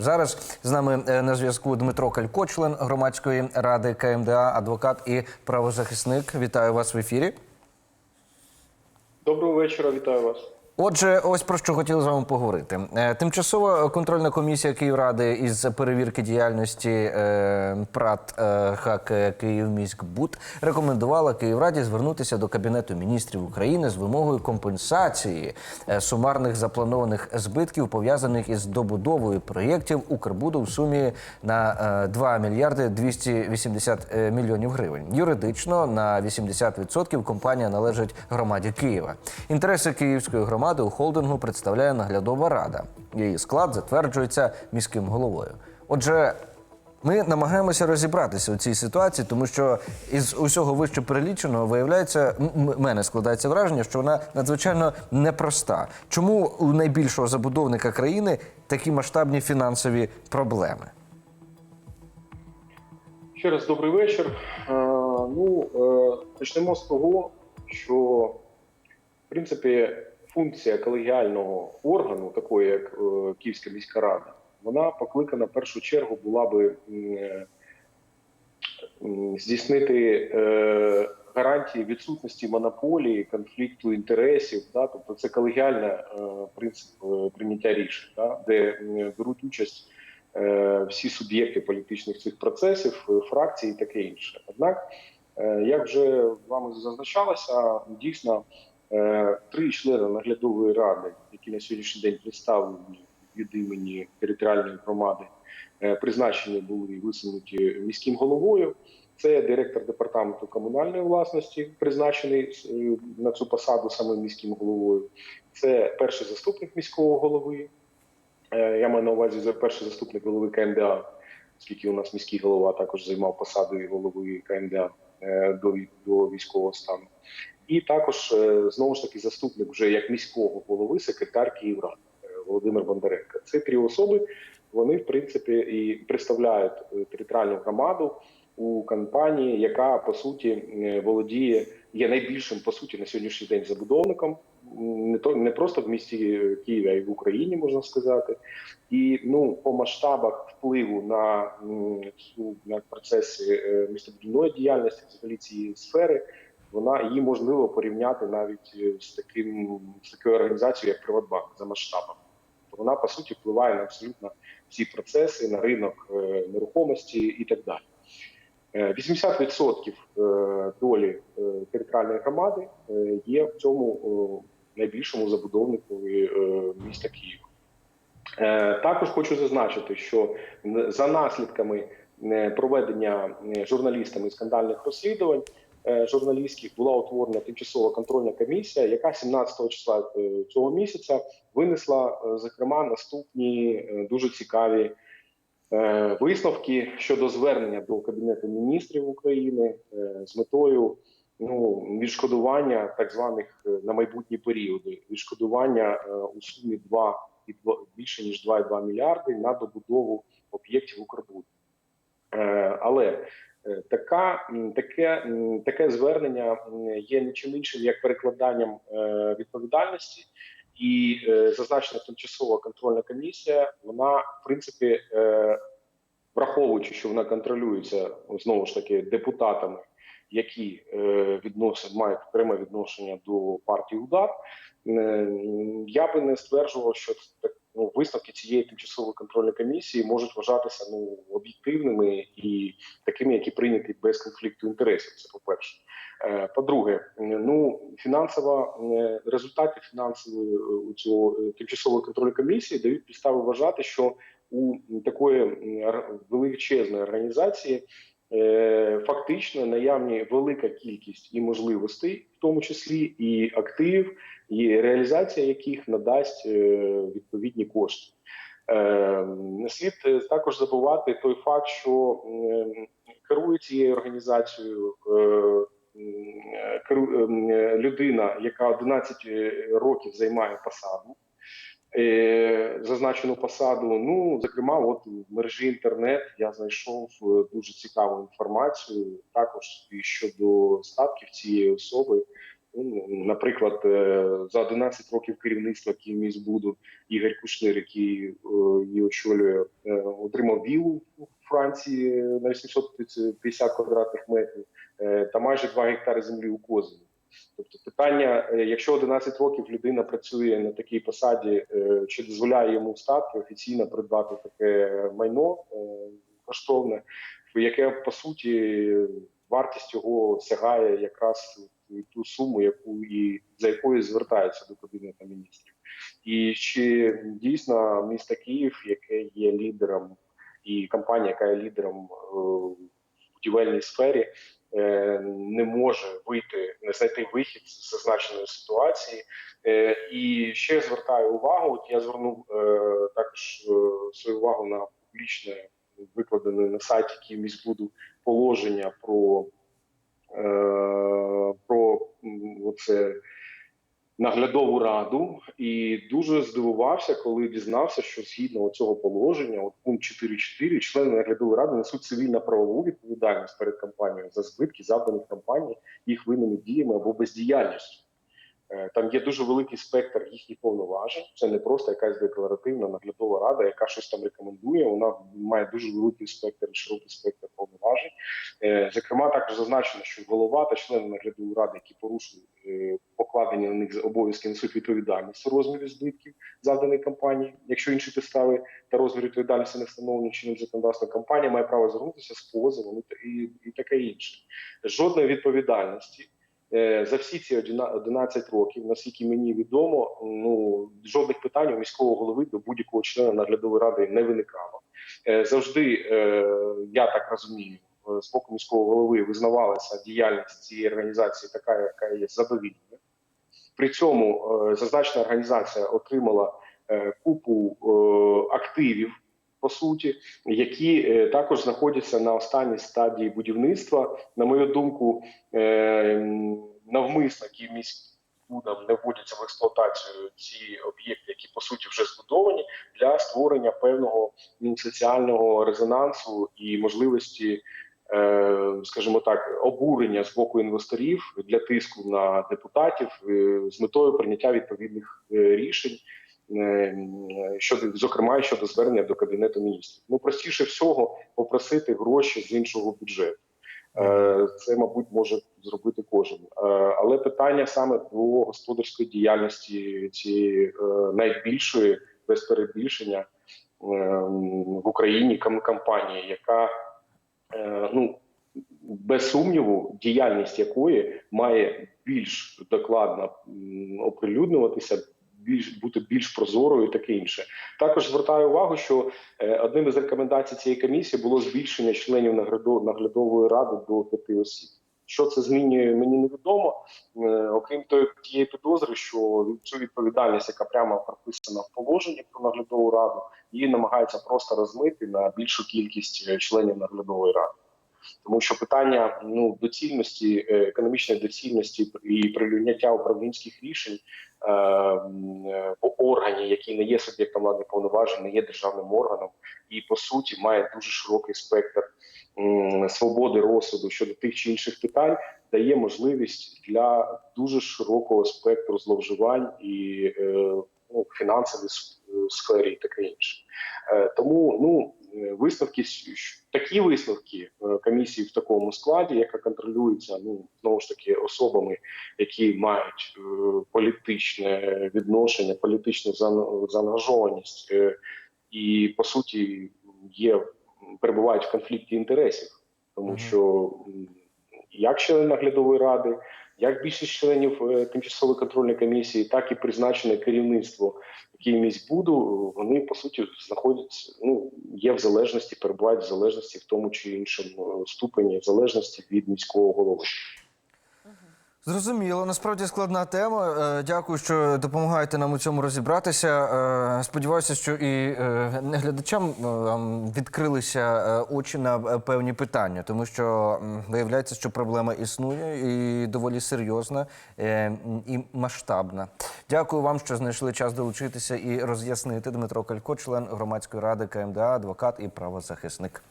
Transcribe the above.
Зараз з нами е, на зв'язку Дмитро Калько, член громадської ради КМДА, адвокат і правозахисник. Вітаю вас в ефірі. Доброго вечора, вітаю вас. Отже, ось про що хотіли з вами поговорити. Е, Тимчасова контрольна комісія Київради із перевірки діяльності е, ПРАТ е, ХАК Київміськбуд рекомендувала Київраді звернутися до Кабінету міністрів України з вимогою компенсації сумарних запланованих збитків, пов'язаних із добудовою проєктів Укрбуду в сумі на е, 2 мільярди 280 е, мільйонів гривень. Юридично на 80% компанія належить громаді Києва. Інтереси київської громади у холдингу представляє наглядова рада. Її склад затверджується міським головою. Отже, ми намагаємося розібратися у цій ситуації, тому що із усього вище переліченого виявляється, мене складається враження, що вона надзвичайно непроста. Чому у найбільшого забудовника країни такі масштабні фінансові проблеми? Ще раз добрий вечір. Е, ну, е, почнемо з того, що в принципі функція колегіального органу, такої як е, Київська міська рада, вона покликана в першу чергу була би е, здійснити е, гарантії відсутності монополії, конфлікту інтересів. Да? Тобто це колегіальний принцип прийняття рішень, да? де беруть участь всі суб'єкти політичних цих процесів, фракції і таке інше. Однак, як вже вами зазначалося, дійсно три члени наглядової ради, які на сьогоднішній день представлені від імені територіальної громади, е, призначені були висунуті міським головою. Це директор департаменту комунальної власності, призначений е, на цю посаду самим міським головою. Це перший заступник міського голови. Е, Я маю на увазі за перший заступник голови КМДА, оскільки у нас міський голова також займав посадою голови КМДА е, до військового стану. І також е, знову ж таки заступник вже як міського голови, секретар Київради е, Володимир Бондаренко. Це три особи. Вони в принципі і представляють е, територіальну громаду у компанії, яка по суті володіє є найбільшим по суті на сьогоднішній день забудовником не то не просто в місті Києві, а й в Україні можна сказати. І ну по масштабах впливу на на процеси містобудівної діяльності взагалі цієї сфери. Вона її можливо порівняти навіть е, з таким з такою організацією, як Приватбанк за масштабом. Тобто Вона по суті впливає на абсолютно всі процеси, на ринок е, нерухомості і так далі. Е, 80% е, долі територіальної громади є в цьому найбільшому забудовнику міста Києва. Також хочу зазначити, що за наслідками проведення журналістами скандальних розслідувань журналістських була утворена тимчасова контрольна комісія, яка 17 числа е, цього місяця винесла е, зокрема наступні е, дуже цікаві е, висновки щодо звернення до кабінету міністрів України е, з метою ну відшкодування так званих е, на майбутні періоди, відшкодування е, у сумі 2 і більше ніж 2,2 мільярди на добудову об'єктів Укрбуду. Е, Але е, така таке таке звернення є нічим іншим як перекладанням е, відповідальності. І е, зазначена тимчасова контрольна комісія, вона в принципі, е, враховуючи, що вона контролюється знову ж таки депутатами, які е, відносять мають пряме відношення до партії удар. Е, я би не стверджував, що так ну, висновки цієї тимчасової контрольної комісії можуть вважатися ну об'єктивними і такими, які прийняті без конфлікту інтересів. Це по перше. Е, По-друге, ну фінансова е, результати фінансової е, у цього тимчасової контрольної комісії дають підстави вважати, що у такої величезної організації фактично наявні велика кількість і можливостей, в тому числі і активів, і реалізація яких надасть е, відповідні кошти. Не слід е, також забувати той факт, що керує цією організацією е, м, керу- е, людина, яка 11 років займає посаду. Зазначену посаду. Ну, зокрема, от в мережі інтернет я знайшов дуже цікаву інформацію також щодо статків цієї особи Наприклад, е, за 11 років керівництва Київміськбуду Ігор Кушнир, який е, її очолює, е, отримав вілу у Франції на 850 квадратних метрів та майже 2 гектари землі у Козині. Тобто питання, якщо 11 років людина працює на такій посаді, чи дозволяє йому статки офіційно придбати таке майно коштовне, яке по суті вартість його сягає якраз ту суму, яку і за якою звертається до кабінету міністрів, і чи дійсно місто Київ, яке є лідером, і компанія, яка є лідером е, в будівельній сфері, е, не може вийти, не знайти вихід з зазначеної ситуації. Е, І ще звертаю увагу. От я звернув також свою увагу на публічне викладене на сайті Київміськбуду положення про, про це наглядову раду, і дуже здивувався, коли дізнався, що згідно цього положення, от пункт 4.4, члени наглядової ради несуть цивільно-правову відповідальність перед компанією за збитки, завданих компанії їх винними діями або бездіяльністю. Е, Там є дуже великий спектр їхніх повноважень. Це не просто якась декларативна наглядова рада, яка щось там рекомендує. Вона має дуже великий спектр широкий спектр повноважень. Е, Зокрема, також зазначено, що голова та члени наглядової ради, які порушують е, покладені на них обов'язки, несуть відповідальність у розмірі збитків завданої компанії, якщо інші підстави та розмір відповідальності не встановлені чинним законодавством, компанія має право звернутися з позовом і таке інше. Жодної відповідальності. Е, За всі ці 11 років, наскільки мені відомо, ну жодних питань у міського голови до будь-якого члена наглядової ради не виникало. Е, Завжди, е, я так розумію, з боку міського голови визнавалася діяльність цієї організації, така, яка є задовільною. При цьому зазначена організація отримала купу активів. По суті, які е, також знаходяться на останній стадії будівництва. На мою думку, е, навмисно Київміськбудом не вводяться в експлуатацію ці об'єкти, які по суті вже збудовані, для створення певного соціального резонансу і можливості, е, скажімо так, обурення з боку інвесторів для тиску на депутатів з метою прийняття відповідних рішень. Е, Щодо зокрема щодо звернення до кабінету міністрів, ну простіше всього попросити гроші з іншого бюджету. Е, Це, мабуть, може зробити кожен. Е, Але питання саме до господарської діяльності цієї найбільшої без перебільшення в Україні компанії, яка ну без сумніву, діяльність якої має більш докладно оприлюднюватися, більш бути більш прозорою, і таке інше. Також звертаю увагу, що е, одним із рекомендацій цієї комісії було збільшення членів наглядової ради до п'яти осіб. Що це змінює, мені невідомо. Е, окрім тієї підозри, що цю відповідальність, яка прямо прописана в положенні про наглядову раду, її намагаються просто розмити на більшу кількість е, членів наглядової ради. Тому що питання ну доцільності, економічної доцільності і прийняття управлінських рішень е, м, е, по органі, який не є суб'єктом владних повноважень, не є державним органом, і по суті має дуже широкий спектр свободи розсуду щодо тих чи інших питань, дає можливість для дуже широкого спектру зловживань і е, ну, фінансовій сфері, і таке інше. Е, тому ну висновки с- такі висновки е, комісії в такому складі, яка контролюється ну знову ж таки особами, які мають е, політичне відношення, політичну заан- заангажованість е, і по суті є перебувають в конфлікті інтересів, тому що як члени наглядової ради, як більшість членів е, тимчасової контрольної комісії, так і призначене керівництво Київміськбуду, вони по суті знаходяться, ну є в залежності, перебувають в залежності в тому чи іншому ступені, в залежності від міського голови. Зрозуміло, насправді складна тема. Е, Дякую, що допомагаєте нам у цьому розібратися. Е, Сподіваюся, що і е, глядачам відкрилися очі на певні питання, тому що виявляється, що проблема існує і доволі серйозна і масштабна. Дякую вам, що знайшли час долучитися і роз'яснити. Дмитро Калько, член громадської ради КМДА, адвокат і правозахисник.